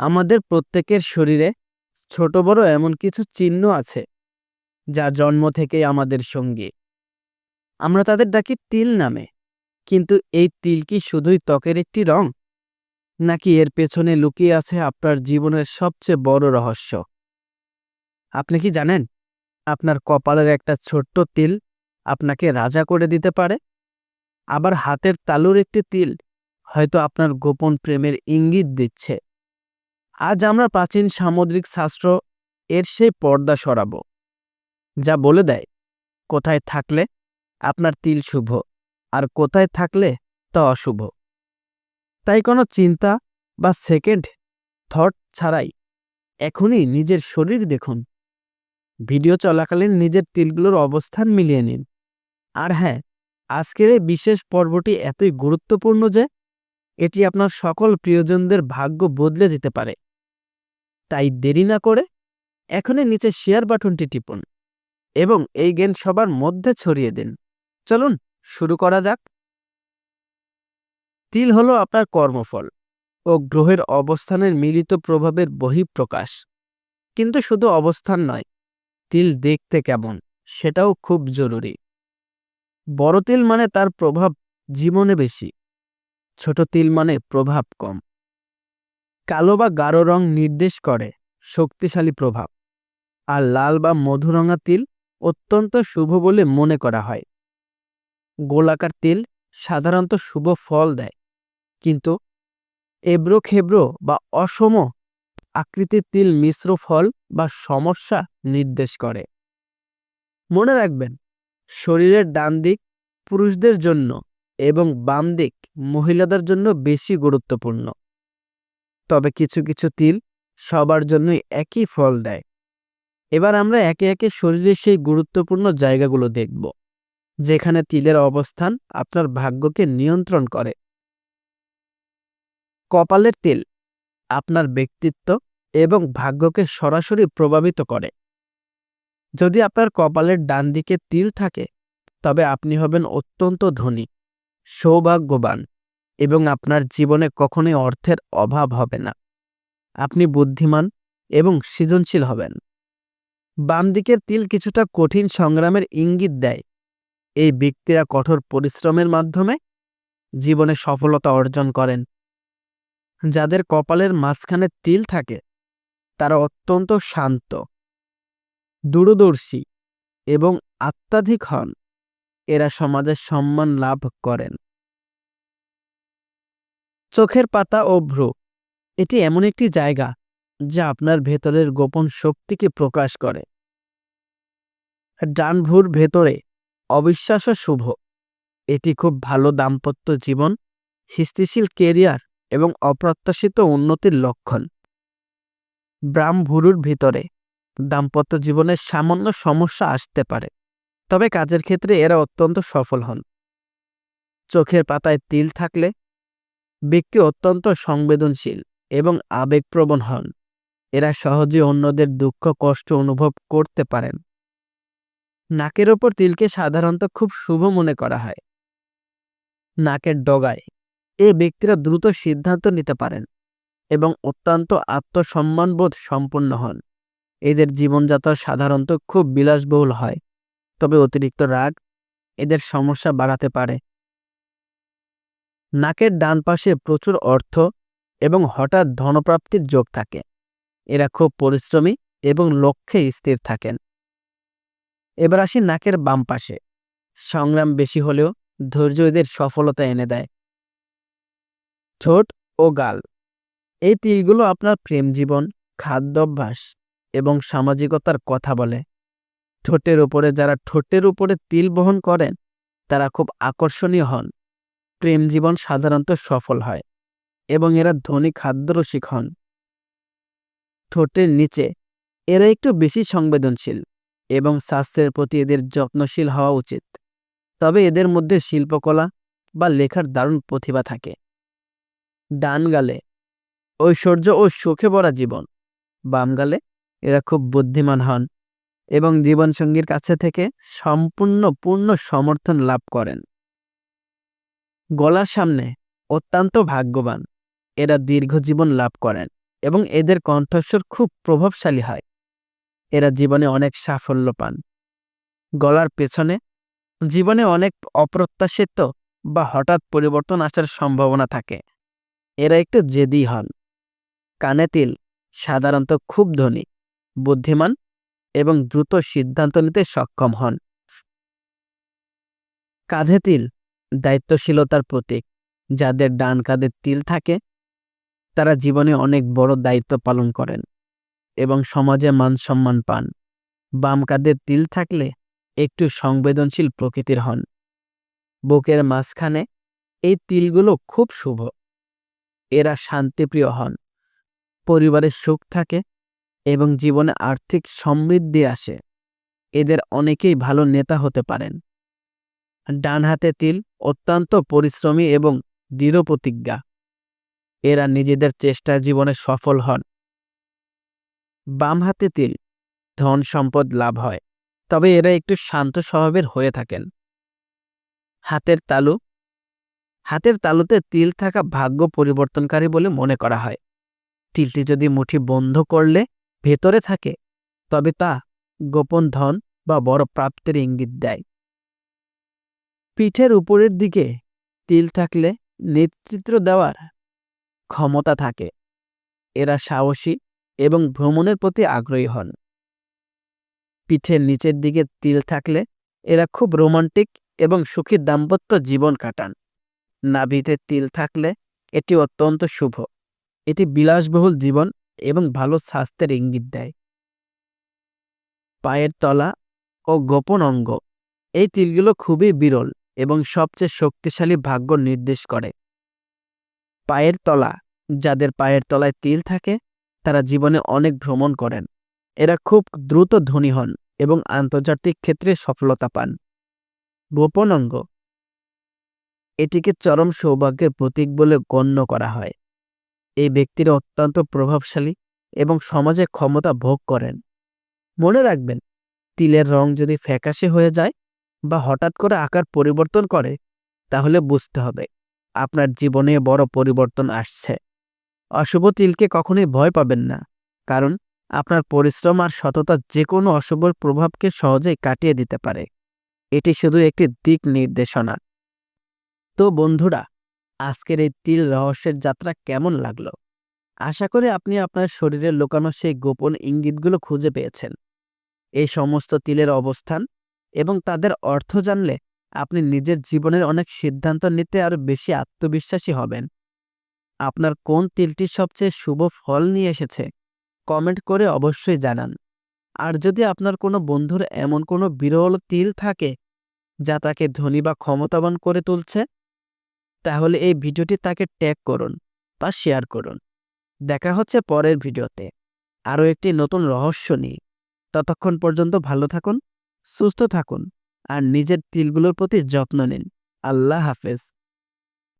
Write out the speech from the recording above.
আমাদের প্রত্যেকের শরীরে ছোট বড় এমন কিছু চিহ্ন আছে, যা জন্ম থেকেই আমাদের সঙ্গী। আমরা তাদের ডাকি তিল নামে, কিন্তু এই তিল কি শুধুই ত্বকের একটি রং? নাকি এর পেছনে লুকিয়ে আছে আপনার জীবনের সবচেয়ে বড় রহস্য? আপনি কি জানেন, আপনার কপালের একটা ছোট্ট তিল আপনাকে রাজা করে দিতে পারে? আবার হাতের তালুর একটি তিল হয়তো আপনার গোপন প্রেমের ইঙ্গিত দিচ্ছে। আজ আমরা প্রাচীন সামুদ্রিক শাস্ত্র এর সেই পর্দা সরাব, যা বলে দেয়, কোথায় থাকলে আপনার তিল শুভ আর কোথায় থাকলে তা অশুভ। তাই কোনো চিন্তা বা সেকেন্ড থট ছাড়াই এখনই নিজের শরীর দেখুন। ভিডিও চলাকালীন নিজের তিলগুলোর অবস্থান মিলিয়ে নিন। আর হ্যাঁ আজকের এই বিশেষ পর্বটি এতই গুরুত্বপূর্ণ যে, এটি আপনার সকল প্রিয়জনদের ভাগ্য বদলে দিতে পারে। তাই দেরি না করে এখনই নিচে শেয়ার বাটনটি টিপুন এবং এই জ্ঞান সবার মধ্যে ছড়িয়ে দিন। চলুন শুরু করা যাক। তিল হলো আপনার কর্মফল ও গ্রহের অবস্থানের মিলিত প্রভাবের বহিঃপ্রকাশ। কিন্তু শুধু অবস্থান নয়, তিল দেখতে কেমন সেটাও খুব জরুরি। বড় তিল মানে তার প্রভাব জীবনে বেশি, ছোট তিল মানে প্রভাব কম। কালো বা গাঢ় রং নির্দেশ করে শক্তিশালী প্রভাব। আর লাল বা মধুরঙা তিল অত্যন্ত শুভ বলে মনে করা হয়। গোলাকার তিল সাধারণত শুভ ফল দেয়। কিন্তু এব্রো খেব্রো বা অসম আকৃতির তিল মিশ্র ফল বা সমস্যা নির্দেশ করে। মনে রাখবেন, শরীরের ডান দিক পুরুষদের জন্য এবং বাম দিক মহিলাদের জন্য বেশি গুরুত্বপূর্ণ। তবে কিছু কিছু তিল সবার জন্যই একই ফল দেয়। এবার আমরা একে একে শরীরের সেই গুরুত্বপূর্ণ জায়গাগুলো দেখব, যেখানে তিলের অবস্থান আপনার ভাগ্যকে নিয়ন্ত্রণ করে। কপালের তিল আপনার ব্যক্তিত্ব এবং ভাগ্যকে সরাসরি প্রভাবিত করে। যদি আপনার কপালের ডান দিকে তিল থাকে, তবে আপনি হবেন অত্যন্ত ধনী, সৌভাগ্যবান। এবং আপনার জীবনে কখনোই অর্থের অভাব হবে না। আপনি বুদ্ধিমান এবং সৃজনশীল হবেন। বাম দিকের তিল কিছুটা কঠিন সংগ্রামের ইঙ্গিত দেয়। এই ব্যক্তিরা কঠোর পরিশ্রমের মাধ্যমে জীবনে সফলতা অর্জন করেন। যাদের কপালের মাঝখানে তিল থাকে, তারা অত্যন্ত শান্ত, দূরদর্শী এবং আত্মাধিক হন। এরা সমাজের সম্মান লাভ করেন। চোখের পাতা ও ভ্রু। এটি এমন একটি জায়গা যা আপনার ভেতরের গোপন শক্তিকে প্রকাশ করে। ডান ভ্রুর ভেতরে অবিশ্বাস শুভ। এটি খুব ভালো দাম্পত্য জীবন, স্থিতিশীল কেরিয়ার এবং অপ্রত্যাশিত উন্নতির লক্ষণ। ব্রাম ভুরুর ভিতরে দাম্পত্য জীবনে সামান্য সমস্যা আসতে পারে, তবে কাজের ক্ষেত্রে এরা অত্যন্ত সফল হন। চোখের পাতায় তিল থাকলে ব্যক্তি অত্যন্ত সংবেদনশীল এবং আবেগপ্রবণ হন। এরা সহজে অন্যদের দুঃখ, কষ্ট অনুভব করতে পারেন। নাকের ওপর তিলকে সাধারণত খুব শুভ মনে করা হয়। নাকের ডগায় এ ব্যক্তিরা দ্রুত সিদ্ধান্ত নিতে পারেন এবং অত্যন্ত আত্মসম্মানবোধ সম্পন্ন হন। এদের জীবনযাত্রা সাধারণত খুব বিলাসবহুল হয়, তবে অতিরিক্ত রাগ এদের সমস্যা বাড়াতে পারে। নাকের ডান পাশে প্রচুর অর্থ এবং হঠাৎ ধনপ্রাপ্তির যোগ থাকে। এরা খুব পরিশ্রমী এবং লক্ষ্যে স্থির থাকেন। এবার আসি নাকের বাম পাশে। সংগ্রাম বেশি হলেও ধৈর্য এদের সফলতা এনে দেয়। ঠোঁট ও গাল। এই তীরগুলো আপনার প্রেম জীবন খাদ্যাভ্যাস এবং সামাজিকতার কথা বলে। ঠোঁটের উপরে যারা ঠোঁটের উপরে তিল বহন করেন, তারা খুব আকর্ষণীয় হন। প্রেম জীবন সাধারণত সফল হয় এবং এরা ধনী খাদ্যরসিক হন। ঠোঁটের নিচে, এরা একটু বেশি সংবেদনশীল এবং স্বাস্থ্যের প্রতি এদের যত্নশীল হওয়া উচিত। তবে এদের মধ্যে শিল্পকলা বা লেখার দারুণ প্রতিভা থাকে। ডান গালে, ঐশ্বর্য ও সুখে ভরা জীবন। বাম গালে, এরা খুব বুদ্ধিমান হন এবং জীবনসঙ্গীর কাছে থেকে সম্পূর্ণ পূর্ণ সমর্থন লাভ করেন। গলার সামনে অত্যন্ত ভাগ্যবান। এরা দীর্ঘ জীবন লাভ করেন এবং এদের কণ্ঠস্বর খুব প্রভাবশালী হয়। এরা জীবনে অনেক সাফল্য পান। গলার পেছনে জীবনে অনেক অপ্রত্যাশিত বা হঠাৎ পরিবর্তন আসার সম্ভাবনা থাকে। এরা একটু জেদি হন। কানে তিল সাধারণত খুব ধনী, বুদ্ধিমান এবং দ্রুত সিদ্ধান্ত নিতে সক্ষম হন। কাঁধে তিল দায়িত্বশীলতার প্রতীক, যাদের ডান কাঁধে তিল থাকে, তারা জীবনে অনেক বড় দায়িত্ব পালন করেন এবং সমাজে মান সম্মান পান। বাম কাঁধে তিল থাকলে একটু সংবেদনশীল প্রকৃতির হন। বুকের মাঝখানে এই তিলগুলো খুব শুভ। এরা শান্তিপ্রিয় হন পরিবারের সুখ থাকে এবং জীবনে আর্থিক সমৃদ্ধি আসে। এদের অনেকেই ভালো নেতা হতে পারেন। ডান হাতে তিল অত্যন্ত পরিশ্রমী এবং দৃঢ় প্রতিজ্ঞা। এরা নিজেদের চেষ্টায় জীবনে সফল হন। বাম হাতে তিল, ধন সম্পদ লাভ হয়, তবে এরা একটু শান্ত স্বভাবের হয়ে থাকেন। হাতের তালু, হাতের তালুতে তিল থাকা ভাগ্য পরিবর্তনকারী বলে মনে করা হয়। তিলটি যদি মুঠি বন্ধ করলে ভেতরে থাকে, তবে তা গোপন ধন বা বড় প্রাপ্তির ইঙ্গিত দেয়। পিঠের উপরের দিকে তিল থাকলে নেতৃত্ব দেওয়ার ক্ষমতা থাকে। এরা সাহসী এবং ভ্রমণের প্রতি আগ্রহী হন। পিঠের নিচের দিকে তিল থাকলে এরা খুব রোমান্টিক এবং সুখী দাম্পত্য জীবন কাটান। নাভিতে তিল থাকলে এটি অত্যন্ত শুভ। এটি বিলাসবহুল জীবন এবং ভালো স্বাস্থ্যের ইঙ্গিত দেয়। পায়ের তলা ও গোপন অঙ্গ। এই তিলগুলো খুবই বিরল। এবং সবচেয়ে শক্তিশালী ভাগ্য নির্দেশ করে। পায়ের তলা, যাদের পায়ের তলায় তিল থাকে, তারা জীবনে অনেক ভ্রমণ করেন। এরা খুব দ্রুত ধনী হন এবং আন্তর্জাতিক ক্ষেত্রে সফলতা পান। গোপন অঙ্গ। এটিকে চরম সৌভাগ্যের প্রতীক বলে গণ্য করা হয়। এই ব্যক্তিরা অত্যন্ত প্রভাবশালী এবং সমাজে ক্ষমতা ভোগ করেন। মনে রাখবেন, তিলের রং যদি ফ্যাকাশে হয়ে যায় বা হঠাৎ করে আকার পরিবর্তন করে, তাহলে বুঝতে হবে আপনার জীবনে বড় পরিবর্তন আসছে। অশুভ তিলকে কখনোই ভয় পাবেন না, কারণ আপনার পরিশ্রম আর সততা যে কোনো অশুভর প্রভাবকে সহজেই কাটিয়ে দিতে পারে। এটি শুধু একটি দিক নির্দেশনা। তো বন্ধুরা, আজকের এই তিল রহস্যের যাত্রা কেমন লাগল? আশা করি আপনি আপনার শরীরে লুকানো সেই গোপন ইঙ্গিতগুলো খুঁজে পেয়েছেন। এই সমস্ত তিলের অবস্থান এবং তাদের অর্থ জানলে আপনি নিজের জীবনের অনেক সিদ্ধান্ত নিতে আরও বেশি আত্মবিশ্বাসী হবেন। আপনার কোন তিলটি সবচেয়ে শুভ ফল নিয়ে এসেছে, কমেন্ট করে অবশ্যই জানান। আর যদি আপনার কোনো বন্ধুর এমন কোনো বিরল তিল থাকে, যা তাকে ধনী বা ক্ষমতাবান করে তুলছে, তাহলে এই ভিডিওটি তাকে ট্যাগ করুন বা শেয়ার করুন। দেখা হচ্ছে পরের ভিডিওতে। আরও একটি নতুন রহস্য নিয়ে। ততক্ষণ পর্যন্ত ভালো থাকুন। সুস্থ থাকুন আর নিজের তিলগুলোর প্রতি যত্ন নিন। আল্লাহ হাফেজ।